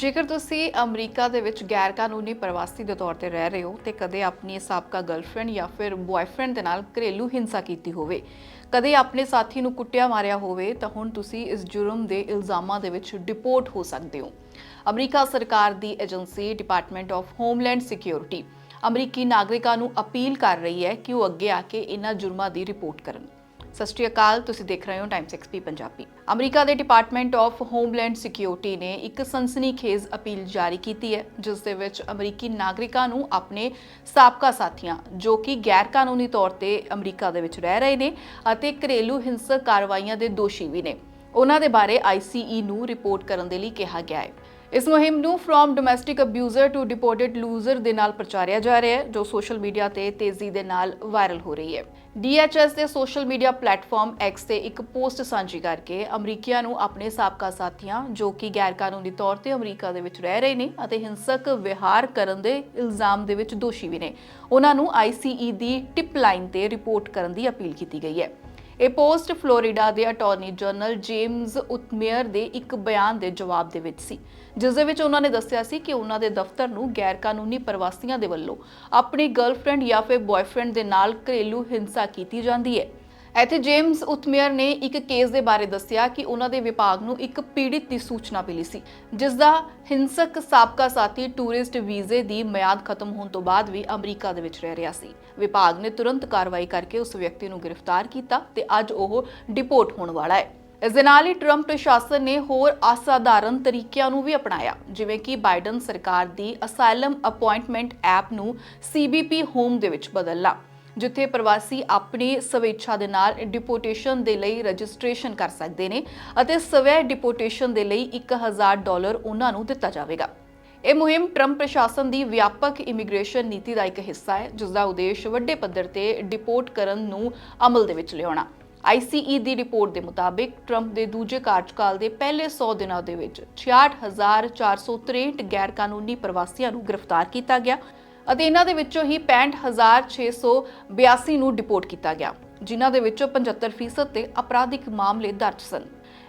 ਜੇਕਰ ਤੁਸੀਂ ਅਮਰੀਕਾ ਦੇ ਵਿੱਚ ਗੈਰ ਕਾਨੂੰਨੀ ਪ੍ਰਵਾਸੀ ਦੇ ਤੌਰ ਤੇ ਰਹਿ ਰਹੇ ਹੋ, ਤੇ ਕਦੇ ਆਪਣੀ ਸਾਬਕਾ ਗਰਲਫ੍ਰੈਂਡ ਜਾਂ ਫਿਰ ਬॉयਫ੍ਰੈਂਡ ਦੇ ਨਾਲ ਘਰੇਲੂ ਹਿੰਸਾ ਕੀਤੀ ਹੋਵੇ, ਕਦੇ ਆਪਣੇ ਸਾਥੀ ਨੂੰ ਕੁੱਟਿਆ ਮਾਰਿਆ ਹੋਵੇ, ਤਾਂ ਹੁਣ ਤੁਸੀਂ ਇਸ ਜੁਰਮ ਦੇ ਇਲਜ਼ਾਮਾਂ ਦੇ ਵਿੱਚ ਡਿਪੋਰਟ ਹੋ ਸਕਦੇ ਹੋ। ਅਮਰੀਕਾ ਸਰਕਾਰ ਦੀ agency department of homeland security ਅਮਰੀਕੀ ਨਾਗਰਿਕਾਂ ਨੂੰ ਅਪੀਲ ਕਰ ਰਹੀ ਹੈ ਕਿ ਉਹ ਅੱਗੇ ਆ ਕੇ ਇਹਨਾਂ ਜੁਰਮਾਂ ਦੀ ਰਿਪੋਰਟ ਕਰਨ। ਸਤਿ ਸ਼੍ਰੀ ਅਕਾਲ, ਤੁਸੀਂ ਦੇਖ ਰਹੇ ਹੋ ਟਾਈਮਸ ਐਕਸਪੀ ਪੰਜਾਬੀ। ਅਮਰੀਕਾ ਦੇ ਡਿਪਾਰਟਮੈਂਟ ਆਫ ਹੋਮਲੈਂਡ ਸਿਕਿਉਰਿਟੀ ਨੇ ਇੱਕ ਸਨਸਨੀਖੇਜ਼ ਅਪੀਲ ਜਾਰੀ ਕੀਤੀ ਹੈ, ਜਿਸ ਦੇ ਵਿੱਚ ਅਮਰੀਕੀ ਨਾਗਰਿਕਾਂ ਨੂੰ ਆਪਣੇ ਸਾਬਕਾ ਸਾਥੀਆਂ, ਜੋ ਕਿ ਗੈਰ ਕਾਨੂੰਨੀ ਤੌਰ ਤੇ ਅਮਰੀਕਾ ਦੇ ਵਿੱਚ ਰਹਿ ਰਹੇ ਨੇ ਅਤੇ ਘਰੇਲੂ ਹਿੰਸਕ ਕਾਰਵਾਈਆਂ ਦੇ ਦੋਸ਼ੀ ਵੀ ਨੇ। ਉਹਨਾਂ ਦੇ ਬਾਰੇ ਆਈਸੀਈ ਨੂੰ ਰਿਪੋਰਟ ਕਰਨ ਦੇ ਲਈ ਕਿਹਾ ਗਿਆ ਹੈ। ਇਸ ਮੁਹਿੰਮ ਨੂੰ from domestic abuser to deported loser ਦੇ ਨਾਲ ਪ੍ਰਚਾਰਿਆ ਜਾ ਰਿਹਾ ਹੈ, ਜੋ ਸੋਸ਼ਲ ਮੀਡੀਆ ਤੇ ਤੇਜ਼ੀ ਦੇ ਨਾਲ ਵਾਇਰਲ ਹੋ ਰਹੀ ਹੈ। DHS ਦੇ ਸੋਸ਼ਲ ਮੀਡੀਆ ਪਲੇਟਫਾਰਮ ਐਕਸ ਤੇ ਇੱਕ ਪੋਸਟ ਸਾਂਝੀ ਕਰਕੇ ਅਮਰੀਕੀਆਂ ਨੂੰ ਆਪਣੇ ਸਾਬਕਾ ਸਾਥੀਆਂ, ਜੋ ਕਿ ਗੈਰ ਕਾਨੂੰਨੀ ਤੌਰ ਤੇ ਅਮਰੀਕਾ ਦੇ ਵਿੱਚ ਰਹਿ ਰਹੇ ਨੇ ਅਤੇ ਹਿੰਸਕ ਵਿਹਾਰ ਕਰਨ ਦੇ ਇਲਜ਼ਾਮ ਦੇ ਵਿੱਚ ਦੋਸ਼ੀ ਵੀ ਨੇ। ਉਹਨਾਂ ਨੂੰ ICE ਦੀ ਟਿਪ ਲਾਈਨ ਤੇ ਰਿਪੋਰਟ ਕਰਨ ਦੀ ਅਪੀਲ ਕੀਤੀ ਗਈ ਹੈ। ਇਹ ਪੋਸਟ ਫਲੋਰੀਡਾ ਦੇ ਅਟਾਰਨੀ ਜਨਰਲ ਜੇਮਸ ਉਤਮੇਅਰ ਦੇ ਇੱਕ ਬਿਆਨ ਦੇ ਜਵਾਬ ਦੇ ਵਿੱਚ ਸੀ, ਜਿਸ ਦੇ ਵਿੱਚ ਉਹਨਾਂ ਨੇ ਦੱਸਿਆ ਸੀ ਕਿ ਉਹਨਾਂ ਦੇ ਦਫ਼ਤਰ ਨੂੰ ਗੈਰ ਕਾਨੂੰਨੀ ਪ੍ਰਵਾਸੀਆਂ ਦੇ ਵੱਲੋਂ ਆਪਣੀ ਗਰਲਫ੍ਰੈਂਡ ਜਾਂ ਫਿਰ ਬॉयਫ੍ਰੈਂਡ ਦੇ ਨਾਲ ਘਰੇਲੂ ਹਿੰਸਾ ਕੀਤੀ ਜਾਂਦੀ ਹੈ। ਇੱਥੇ ਜੇਮਸ ਉਤਮੇਅਰ ਨੇ ਇੱਕ ਕੇਸ ਦੇ ਬਾਰੇ ਦੱਸਿਆ ਕਿ ਉਹਨਾਂ ਦੇ ਵਿਭਾਗ ਨੂੰ ਇੱਕ ਪੀੜਿਤ ਦੀ ਸੂਚਨਾ ਮਿਲੀ ਸੀ, ਜਿਸ ਦਾ ਹਿੰਸਕ ਸਾਬਕਾ ਸਾਥੀ ਟੂਰਿਸਟ ਵੀਜ਼ੇ ਦੀ ਮਿਆਦ ਖਤਮ ਹੋਣ ਤੋਂ ਬਾਅਦ ਵੀ ਅਮਰੀਕਾ ਦੇ ਵਿੱਚ ਰਹਿ ਰਿਹਾ ਸੀ। ਵਿਭਾਗ ਨੇ ਤੁਰੰਤ ਕਾਰਵਾਈ ਕਰਕੇ ਉਸ ਵਿਅਕਤੀ ਨੂੰ ਗ੍ਰਿਫਤਾਰ ਕੀਤਾ ਤੇ ਅੱਜ ਉਹ ਡਿਪੋਰਟ ਹੋਣ ਵਾਲਾ ਹੈ। ਇਸ ਦੇ ਨਾਲ ਹੀ ਟਰੰਪ ਪ੍ਰਸ਼ਾਸਨ ਨੇ ਹੋਰ ਅਸਾਧਾਰਨ ਤਰੀਕਿਆਂ ਨੂੰ ਵੀ ਅਪਣਾਇਆ, ਜਿਵੇਂ ਕਿ ਬਾਈਡਨ ਸਰਕਾਰ ਦੀ ਅਸਾਈਲਮ ਅਪਾਇੰਟਮੈਂਟ ਐਪ ਨੂੰ CBP ਹੋਮ ਦੇ ਵਿੱਚ ਬਦਲਣਾ। ਜਿੱਥੇ ਪ੍ਰਵਾਸੀ ਆਪਣੀ ਸਵੇਛਾ ਦੇ ਨਾਲ ਡਿਪੋਰਟੇਸ਼ਨ ਦੇ ਲਈ ਰਜਿਸਟ੍ਰੇਸ਼ਨ ਕਰ ਸਕਦੇ ਨੇ ਅਤੇ ਸਵੈ ਡਿਪੋਰਟੇਸ਼ਨ ਦੇ ਲਈ 1000 ਡਾਲਰ ਉਹਨਾਂ ਨੂੰ ਦਿੱਤਾ ਜਾਵੇਗਾ। ਇਹ ਮੁਹਿੰਮ ਟਰੰਪ ਪ੍ਰਸ਼ਾਸਨ ਦੀ ਵਿਆਪਕ ਇਮੀਗ੍ਰੇਸ਼ਨ ਨੀਤੀ ਦਾ ਇੱਕ ਹਿੱਸਾ ਹੈ, ਜਿਸ ਦਾ ਉਦੇਸ਼ ਵੱਡੇ ਪੱਧਰ ਤੇ ਡਿਪੋਰਟ ਕਰਨ ਨੂੰ ਅਮਲ ਦੇ ਵਿੱਚ ਲਿਆਉਣਾ। ICE ਦੀ ਰਿਪੋਰਟ ਦੇ ਮੁਤਾਬਿਕ ਟਰੰਪ ਦੇ ਦੂਜੇ ਕਾਰਜਕਾਲ ਦੇ ਪਹਿਲੇ 100 ਦਿਨਾਂ ਦੇ ਵਿੱਚ 66463 ਗੈਰ ਕਾਨੂੰਨੀ ਪ੍ਰਵਾਸੀਆਂ ਨੂੰ ਗ੍ਰਿਫਤਾਰ ਕੀਤਾ ਗਿਆ। ਅਤੇ ਇਹਨਾਂ ਦੇ ਵਿੱਚੋਂ ਹੀ 65682 ਨੂੰ ਡਿਪੋਰਟ ਕੀਤਾ ਗਿਆ, ਜਿਨ੍ਹਾਂ ਦੇ ਵਿੱਚੋਂ 75% ਤੇ ਅਪਰਾਧਿਕ ਮਾਮਲੇ ਦਰਜ ਸਨ।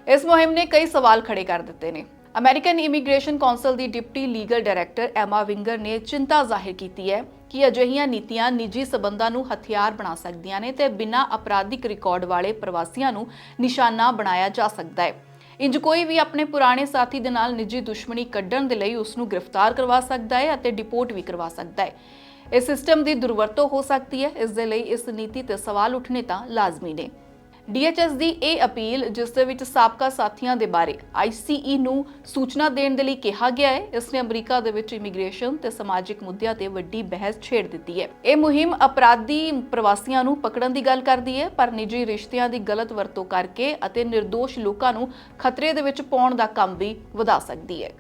ਇਸ ਮੁਹਿੰਮ ਨੇ ਕਈ ਸਵਾਲ ਖੜੇ ਕਰ ਦਿੱਤੇ ਨੇ। ਅਮਰੀਕਨ ਇਮੀਗ੍ਰੇਸ਼ਨ ਕੌਂਸਲ ਦੀ deputy legal director Emma Winger ਨੇ ਚਿੰਤਾ ਜ਼ਾਹਿਰ ਕੀਤੀ ਹੈ ਕਿ ਅਜਿਹੀਆਂ ਨੀਤੀਆਂ ਨਿੱਜੀ ਸਬੰਧਾਂ ਨੂੰ ਹਥਿਆਰ ਬਣਾ ਸਕਦੀਆਂ ਨੇ ਤੇ ਬਿਨਾਂ ਅਪਰਾਧਿਕ ਰਿਕਾਰਡ ਵਾਲੇ ਪ੍ਰਵਾਸੀਆਂ ਨੂੰ ਨਿਸ਼ਾਨਾ ਬਣਾਇਆ ਜਾ ਸਕਦਾ ਹੈ। ਇੰਜ ਕੋਈ ਵੀ ਆਪਣੇ ਪੁਰਾਣੇ ਸਾਥੀ ਦੇ ਨਾਲ ਨਿੱਜੀ ਦੁਸ਼ਮਣੀ ਕੱਢਣ ਦੇ ਲਈ ਉਸ ਨੂੰ ਗ੍ਰਿਫਤਾਰ ਕਰਵਾ ਸਕਦਾ ਹੈ ਅਤੇ ਡਿਪੋਰਟ ਵੀ ਕਰਵਾ ਸਕਦਾ ਹੈ। ਇਸ ਸਿਸਟਮ ਦੀ ਦੁਰਵਰਤੋਂ ਹੋ ਸਕਦੀ ਹੈ। ਇਸ ਦੇ ਲਈ ਇਸ ਨੀਤੀ ਤੇ ਸਵਾਲ ਉੱਠਣੇ ਤਾਂ ਲਾਜ਼ਮੀ ਨੇ। DHS ਦੀ ਇਹ ਅਪੀਲ, ਜਿਸ ਦੇ ਵਿੱਚ ਸਾਬਕਾ ਸਾਥੀਆਂ ਦੇ ਬਾਰੇ ICE ਨੂੰ ਸੂਚਨਾ ਦੇਣ ਦੇ ਲਈ ਕਿਹਾ ਗਿਆ ਹੈ, ਇਸ ਨੇ ਅਮਰੀਕਾ ਦੇ ਵਿੱਚ ਇਮੀਗ੍ਰੇਸ਼ਨ ਤੇ ਸਮਾਜਿਕ ਮੁੱਦਿਆਂ ਤੇ ਵੱਡੀ ਬਹਿਸ ਛੇੜ ਦਿੱਤੀ ਹੈ। ਇਹ ਮੁਹਿੰਮ ਅਪਰਾਧੀ ਪ੍ਰਵਾਸੀਆਂ ਨੂੰ ਪਕੜਨ ਦੀ ਗੱਲ ਕਰਦੀ ਹੈ, ਪਰ ਨਿੱਜੀ ਰਿਸ਼ਤਿਆਂ ਦੀ ਗਲਤ ਵਰਤੋਂ ਕਰਕੇ ਅਤੇ ਨਿਰਦੋਸ਼ ਲੋਕਾਂ ਨੂੰ ਖਤਰੇ ਦੇ ਵਿੱਚ ਪਾਉਣ ਦਾ ਕੰਮ ਵੀ ਵਧਾ ਸਕਦੀ ਹੈ।